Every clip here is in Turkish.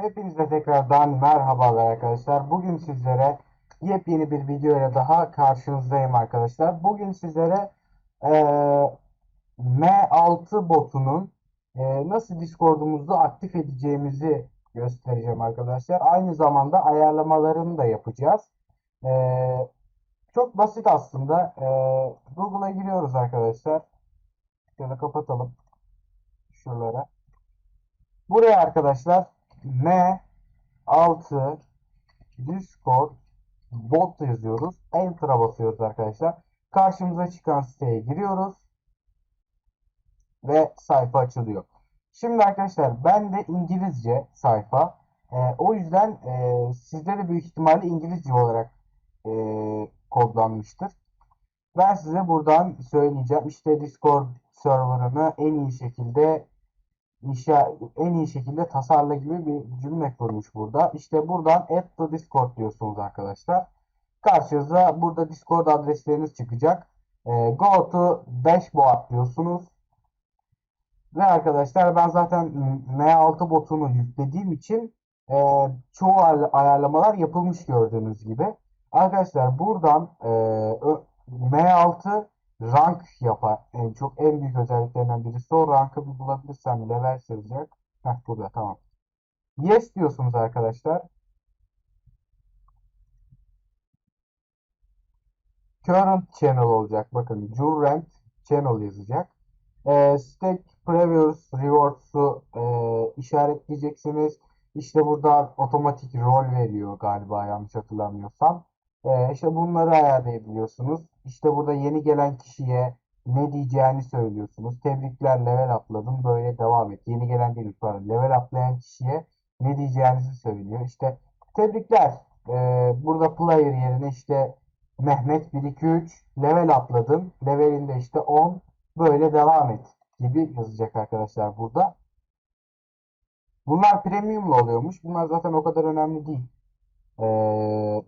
Hepinize tekrardan merhabalar arkadaşlar. Bugün sizlere yepyeni bir video ile daha karşınızdayım arkadaşlar. Bugün sizlere eee, M6 botunun eee, nasıl Discord'umuzu aktif edeceğimizi göstereceğim arkadaşlar. Aynı zamanda ayarlamalarını da yapacağız. Eee, çok basit aslında. Eee, Google'a giriyoruz arkadaşlar. Şöyle kapatalım şuralara. Buraya arkadaşlar M6 Discord bot yazıyoruz. Enter'a basıyoruz arkadaşlar. Karşımıza çıkan siteye giriyoruz. Ve sayfa açılıyor. Şimdi arkadaşlar ben de İngilizce sayfa. Ee, o yüzden e, sizde de büyük ihtimalle İngilizce olarak e, kodlanmıştır. Ben size buradan söyleyeceğim. İşte Discord serverını en iyi şekilde inşa en iyi şekilde tasarla gibi bir cümle kurmuş burada. İşte buradan add to Discord diyorsunuz arkadaşlar. Karşınıza burada Discord adresleriniz çıkacak. Ee, go to dashboard diyorsunuz. Ve arkadaşlar ben zaten M6 botunu yüklediğim için e, çoğu ay- ayarlamalar yapılmış gördüğünüz gibi. Arkadaşlar buradan e, ö- M6 rank yapar. En çok en büyük özelliklerinden birisi o. Rankı bir bulabilirsem level yazacak. Heh burada tamam. Yes diyorsunuz arkadaşlar. Current channel olacak. Bakın current channel yazacak. E, stack previous rewards'u e, işaretleyeceksiniz. İşte burada otomatik rol veriyor galiba yanlış hatırlamıyorsam. E, işte bunları ayarlayabiliyorsunuz. İşte burada yeni gelen kişiye ne diyeceğini söylüyorsunuz. Tebrikler level atladın böyle devam et. Yeni gelen değil pardon. Level atlayan kişiye ne diyeceğinizi söylüyor. İşte tebrikler. E, burada player yerine işte Mehmet 123 level atladın. Levelinde işte 10 böyle devam et gibi yazacak arkadaşlar burada. Bunlar premiumlu oluyormuş. Bunlar zaten o kadar önemli değil. Ee,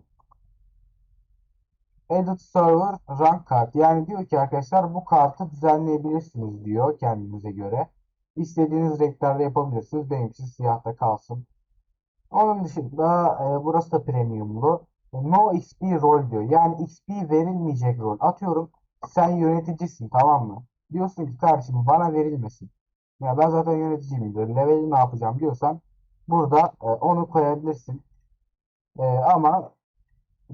Edit Server Rank kart. Yani diyor ki arkadaşlar bu kartı düzenleyebilirsiniz diyor kendinize göre. İstediğiniz renklerde yapabilirsiniz. Benimkisi siyahta kalsın. Onun dışında e, burası da premiumlu. No XP rol diyor. Yani XP verilmeyecek rol. Atıyorum sen yöneticisin tamam mı? Diyorsun ki kardeşim bana verilmesin. Ya ben zaten yöneticiyim diyor. Leveli ne yapacağım diyorsan burada e, onu koyabilirsin. E, ama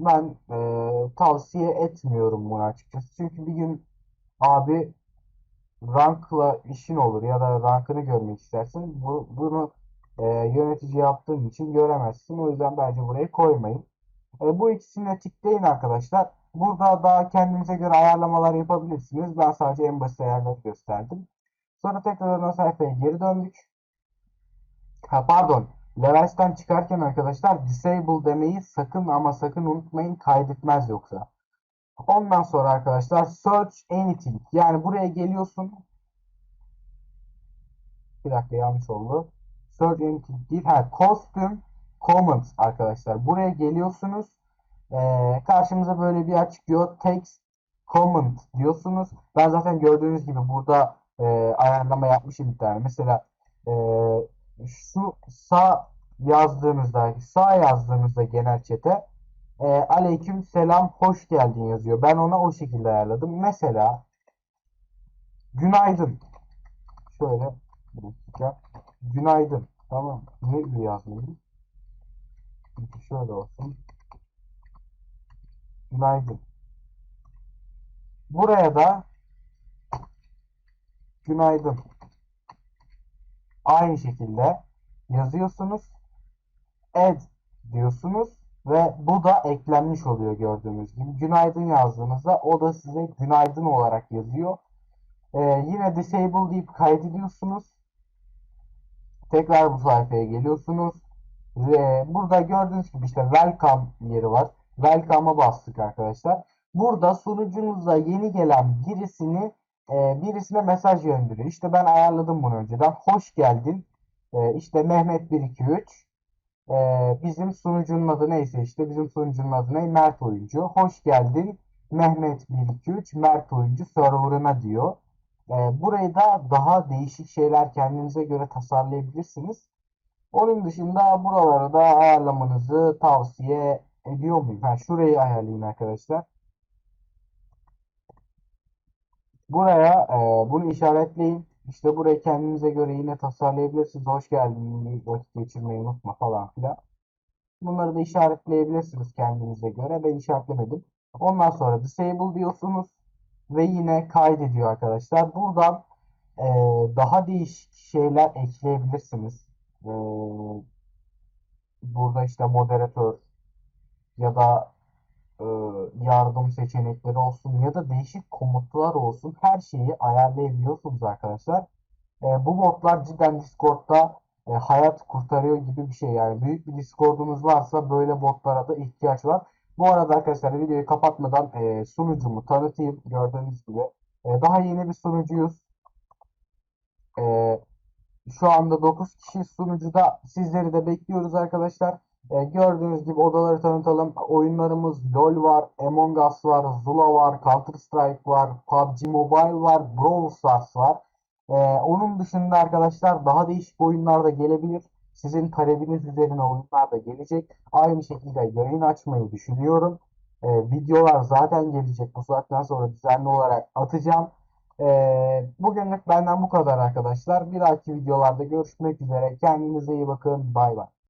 ben e, tavsiye etmiyorum bunu açıkçası. Çünkü bir gün abi rankla işin olur ya da rankını görmek istersin. Bu, bunu e, yönetici yaptığın için göremezsin. O yüzden bence burayı koymayın. E, bu ikisini tıklayın arkadaşlar. Burada daha kendinize göre ayarlamalar yapabilirsiniz. Ben sadece en basit ayarları gösterdim. Sonra tekrardan o sayfaya geri döndük. Ha pardon. Levels'ten çıkarken arkadaşlar disable demeyi sakın ama sakın unutmayın kaydetmez yoksa. Ondan sonra arkadaşlar search anything. Yani buraya geliyorsun. Bir dakika yanlış oldu. Search anything değil. Ha costume comments arkadaşlar. Buraya geliyorsunuz. Ee, karşımıza böyle bir yer çıkıyor. Text comment diyorsunuz. Ben zaten gördüğünüz gibi burada e, ayarlama yapmışım bir tane. Mesela e, şu sağ yazdığınızda sağ yazdığınızda genel chat'e e, aleyküm selam hoş geldin yazıyor. Ben ona o şekilde ayarladım. Mesela günaydın. Şöyle bir. Günaydın. Tamam. Niye öyle yazmayayım? Çünkü şöyle olsun. Günaydın. Buraya da günaydın. Aynı şekilde yazıyorsunuz. Add diyorsunuz ve bu da eklenmiş oluyor gördüğünüz gibi. Günaydın yazdığınızda o da size günaydın olarak yazıyor. Ee, yine disable deyip kaydediyorsunuz. Tekrar bu sayfaya geliyorsunuz. Ve burada gördüğünüz gibi işte welcome yeri var. Welcome'a bastık arkadaşlar. Burada sunucunuzda yeni gelen birisini e, birisine mesaj gönderiyor. İşte ben ayarladım bunu önceden. Hoş geldin. E, işte Mehmet 123. E, bizim sunucunun adı neyse işte bizim sunucunun adı ne? Mert Oyuncu. Hoş geldin Mehmet 123 Mert Oyuncu serverına diyor. Burayı da daha değişik şeyler kendinize göre tasarlayabilirsiniz. Onun dışında buraları da ayarlamanızı tavsiye ediyor muyum? Ha, şurayı ayarlayın arkadaşlar. Buraya e, bunu işaretleyin. İşte burayı kendinize göre yine tasarlayabilirsiniz. Hoş geldin, vakit geçirmeyi unutma falan filan. Bunları da işaretleyebilirsiniz kendinize göre. Ben işaretlemedim. Ondan sonra disable diyorsunuz ve yine kaydediyor arkadaşlar. Buradan e, daha değişik şeyler ekleyebilirsiniz. E, burada işte moderatör ya da yardım seçenekleri olsun ya da değişik komutlar olsun her şeyi ayarlayabiliyorsunuz arkadaşlar. E, bu botlar cidden Discord'da e, hayat kurtarıyor gibi bir şey yani. Büyük bir Discord'unuz varsa böyle botlara da ihtiyaç var. Bu arada arkadaşlar videoyu kapatmadan e, sunucumu tanıtayım. Gördüğünüz gibi. E, daha yeni bir sunucuyuz. E, şu anda 9 kişi sunucuda. Sizleri de bekliyoruz arkadaşlar. E, gördüğünüz gibi odaları tanıtalım. Oyunlarımız LoL var, Among Us var, Zula var, Counter Strike var, PUBG Mobile var, Brawl Stars var. E, onun dışında arkadaşlar daha değişik oyunlar da gelebilir. Sizin talebiniz üzerine oyunlar da gelecek. Aynı şekilde yayın açmayı düşünüyorum. E, videolar zaten gelecek. Bu saatten sonra düzenli olarak atacağım. Ee, bugünlük benden bu kadar arkadaşlar. Bir dahaki videolarda görüşmek üzere. Kendinize iyi bakın. Bay bay.